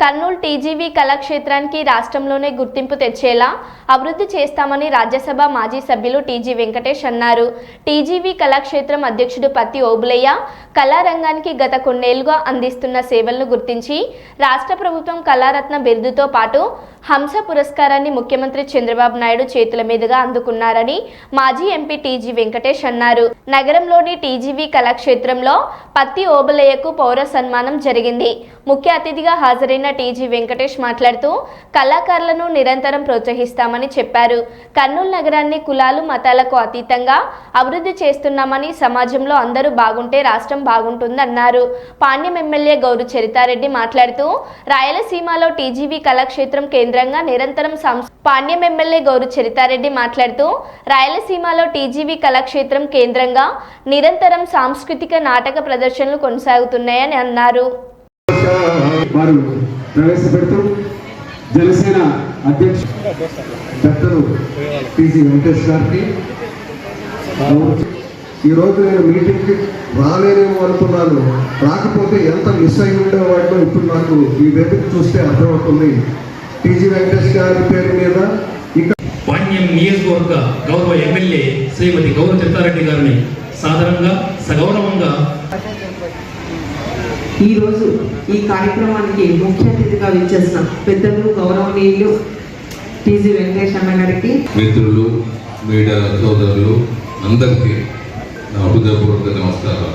Kurnool TGV కళాక్షేత్రానికి రాష్ట్రంలోనే గుర్తింపు తెచ్చేలా అభివృద్ధి చేస్తామని రాజ్యసభ మాజీ సభ్యులు టీజీ వెంకటేష్ అన్నారు. టీజీవీ కళాక్షేత్రం అధ్యక్షుడు పత్తి ఓబులయ్య కళారంగానికి గత కొన్నేళ్ళుగా అందిస్తున్న సేవలను గుర్తించి రాష్ట్ర ప్రభుత్వం కళారత్న బిరుదుతో పాటు హంస పురస్కారాన్ని ముఖ్యమంత్రి చంద్రబాబు నాయుడు చేతుల మీదుగా అందుకున్నారని మాజీ ఎంపీ టీజీ వెంకటేష్ అన్నారు. నగరంలోని టీజీవీ కళాక్షేత్రంలో పత్తి ఓబులయ్యకు పౌర సన్మానం జరిగింది. ముఖ్య అతిథిగా హాజరైన టీజీ వెంకటేష్ మాట్లాడుతూ కళాకారులను నిరంతరం ప్రోత్సహిస్తామని చెప్పారు. కర్నూలు నగరాన్ని కులాలు మతాలకు అతీతంగా అభివృద్ధి చేస్తున్నామని సమాజంలో అందరూ బాగుంటే రాష్ట్రం బాగుంటుందన్నారు. పాణ్యం ఎమ్మెల్యే గౌరు చరితారెడ్డి మాట్లాడుతూ రాయలసీమలో టీజీవీ కళాక్షేత్రం కేంద్రంగా నిరంతరం సంస్ పాణ్యం ఎమ్మెల్యే గౌరు చరితారెడ్డి మాట్లాడుతూ రాయలసీమలో టీజీవీ కళాక్షేత్రం కేంద్రంగా నిరంతరం సాంస్కృతిక నాటక ప్రదర్శనలు కొనసాగుతున్నాయని అన్నారు. ప్రవేశపెడుతూ జనసేన అధ్యక్షుడు డాక్టర్ టిసి వెంకటేష్ గారికి ఈ రోజు నేను మీటింగ్కి రాలేనేమో అనుకున్నాను. రాకపోతే ఎంత మిస్ అయి ఉండేవాడినో ఇప్పుడు నాకు ఈ వేదిక చూస్తే అర్థమవుతుంది. టీజీ వెంకటేష్ గారి పేరు మీద ఇక్కడ పాణ్యం నియోజకవర్గ గౌరవ ఎమ్మెల్యే శ్రీమతి గౌరవ చిత్తారెడ్డి గారిని సాధారణంగా సగౌరవంగా ఈరోజు ఈ కార్యక్రమానికి ముఖ్య అతిథిగా విచ్చేసిన పెద్దలు గౌరవనీయులు టీజీ వెంకటేష్ అన్న గారికి. మిత్రులు మీడియా సోదరులు అందరికీ నా హృదయపూర్వక నమస్కారం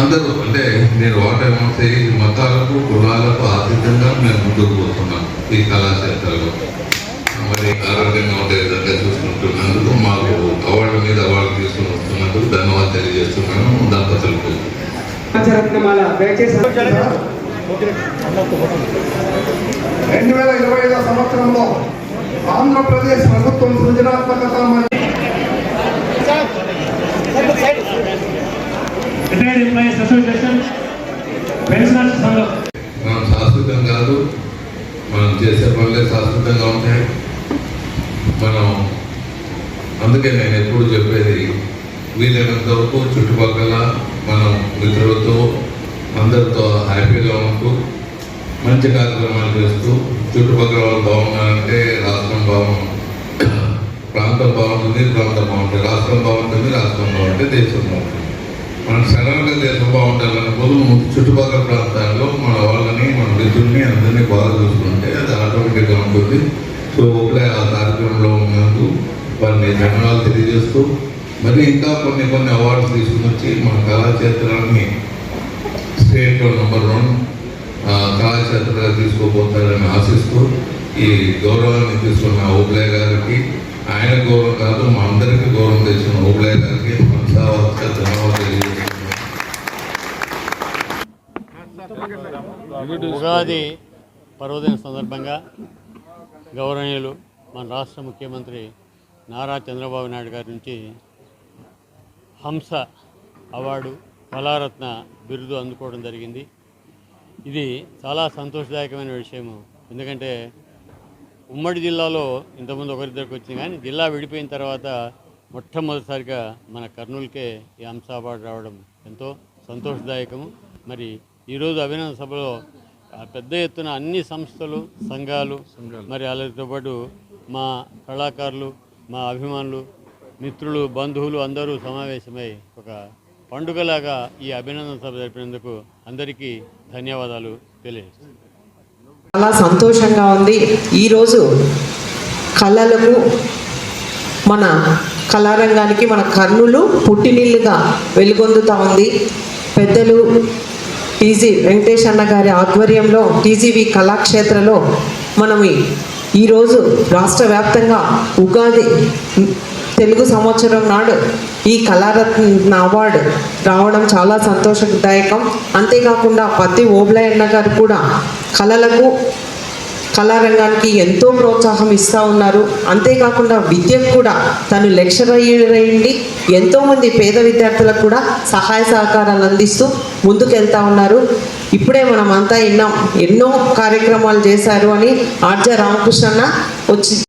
అందరూ అంటే నేను వాటేమోసి మతాలకు కులాలకు ఆర్థికంగా మేము ముందుకు పోతున్నాం ఈ కళాశాలలో మరి ఆరోగ్యంగా ఉండే విధంగా చూసుకుంటున్నందుకు మాకు తెలియజేస్తున్నాను. దంపతులకు రెండు వేల ఇరవై ఐదో సంవత్సరంలో ఆంధ్రప్రదేశ్ ప్రభుత్వం సృజనాత్మకత మనం శాశ్వతం కాదు. మనం చేసే పనులే శాశ్వతంగా ఉంటాయి. మనం అందుకే నేను ఎప్పుడు చెప్పేది వీలైనంత వరకు చుట్టుపక్కల మనం మిత్రులతో అందరితో హ్యాపీగా ఉంటూ మంచి కార్యక్రమాలు చేస్తూ చుట్టుపక్కల వాళ్ళు బాగున్నారంటే రాష్ట్రం బాగు ప్రాంతం బాగుంటుంది ప్రాంతం బాగుంటుంది. రాష్ట్రం బాగుంటుంది రాష్ట్రం బాగుంటుంది దేశం బాగుంటుంది. మన సడన్గా దేశం బాగుండాలన్న చుట్టుపక్కల ప్రాంతాల్లో మన వాళ్ళని మన మిత్రుల్ని అందరినీ బాగా చూసుకుంటే అది ఆటోమేటిక్గా ఉంటుంది. సో ఒకటే ఆ కార్యక్రమంలో ఉన్నందుకు వారిని ధన్యవాదాలు తెలియజేస్తూ మరి ఇంకా కొన్ని కొన్ని అవార్డ్స్ తీసుకుని వచ్చి మన కళాక్షేత్రాన్ని స్టేట్లో నెంబర్ వన్ కళాక్షేత్రంగా తీసుకోబోతారని ఆశిస్తూ ఈ గౌరవాన్ని తీసుకున్న ఓబ్లే గారికి ఆయన గౌరవం కాదు మా అందరికీ గౌరవం తెచ్చిన ఓబ్లే గారికి ధన్యవాదాలు ఉగాది పర్వదిన సందర్భంగా గౌరవనీయులు మన రాష్ట్ర ముఖ్యమంత్రి నారా చంద్రబాబు నాయుడు గారి నుంచి హంస అవార్డు కళారత్న బిరుదు అందుకోవడం జరిగింది. ఇది చాలా సంతోషదాయకమైన విషయము. ఎందుకంటే ఉమ్మడి జిల్లాలో ఇంతకుముందు ఒకరిద్దరికి వచ్చింది కానీ జిల్లా విడిపోయిన తర్వాత మొట్టమొదటిసారిగా మన కర్నూలుకే ఈ హంస అవార్డు రావడం ఎంతో సంతోషదాయకము. మరి ఈరోజు అభినందన సభలో పెద్ద ఎత్తున అన్ని సంస్థలు సంఘాలు మరి అలాతో పాటు మా కళాకారులు మా అభిమానులు మిత్రులు బంధువులు అందరూ సమావేశమై ఒక పండుగలాగా ఈ అభినందన సభ జరిపినందుకు అందరికీ ధన్యవాదాలు తెలియజేస్తున్నాను. చాలా సంతోషంగా ఉంది. ఈరోజు కళలకు మన కళారంగానికి మన కర్నూలు పుట్టినిల్లుగా వెలుగొందుతూ ఉంది. పెద్దలు టీజీ వెంకటేష్ అన్న గారి ఆధ్వర్యంలో టీజీవి కళాక్షేత్రలో మనం ఈరోజు రాష్ట్ర వ్యాప్తంగా ఉగాది తెలుగు సంవత్సరం నాడు ఈ కళారత్న అవార్డు రావడం చాలా సంతోషదాయకం. అంతేకాకుండా పత్తి ఓబ్లయన్న గారు కూడా కళలకు కళారంగానికి ఎంతో ప్రోత్సాహం ఇస్తూ ఉన్నారు. అంతేకాకుండా విద్యకు కూడా తను లెక్చరర్ అయ్యిండి ఎంతోమంది పేద విద్యార్థులకు కూడా సహాయ సహకారాలు అందిస్తూ ముందుకెళ్తా ఉన్నారు. ఇప్పుడే మనం అంతా ఎన్నో ఎన్నో కార్యక్రమాలు చేశారు అని ఆర్జ రామకృష్ణ వచ్చి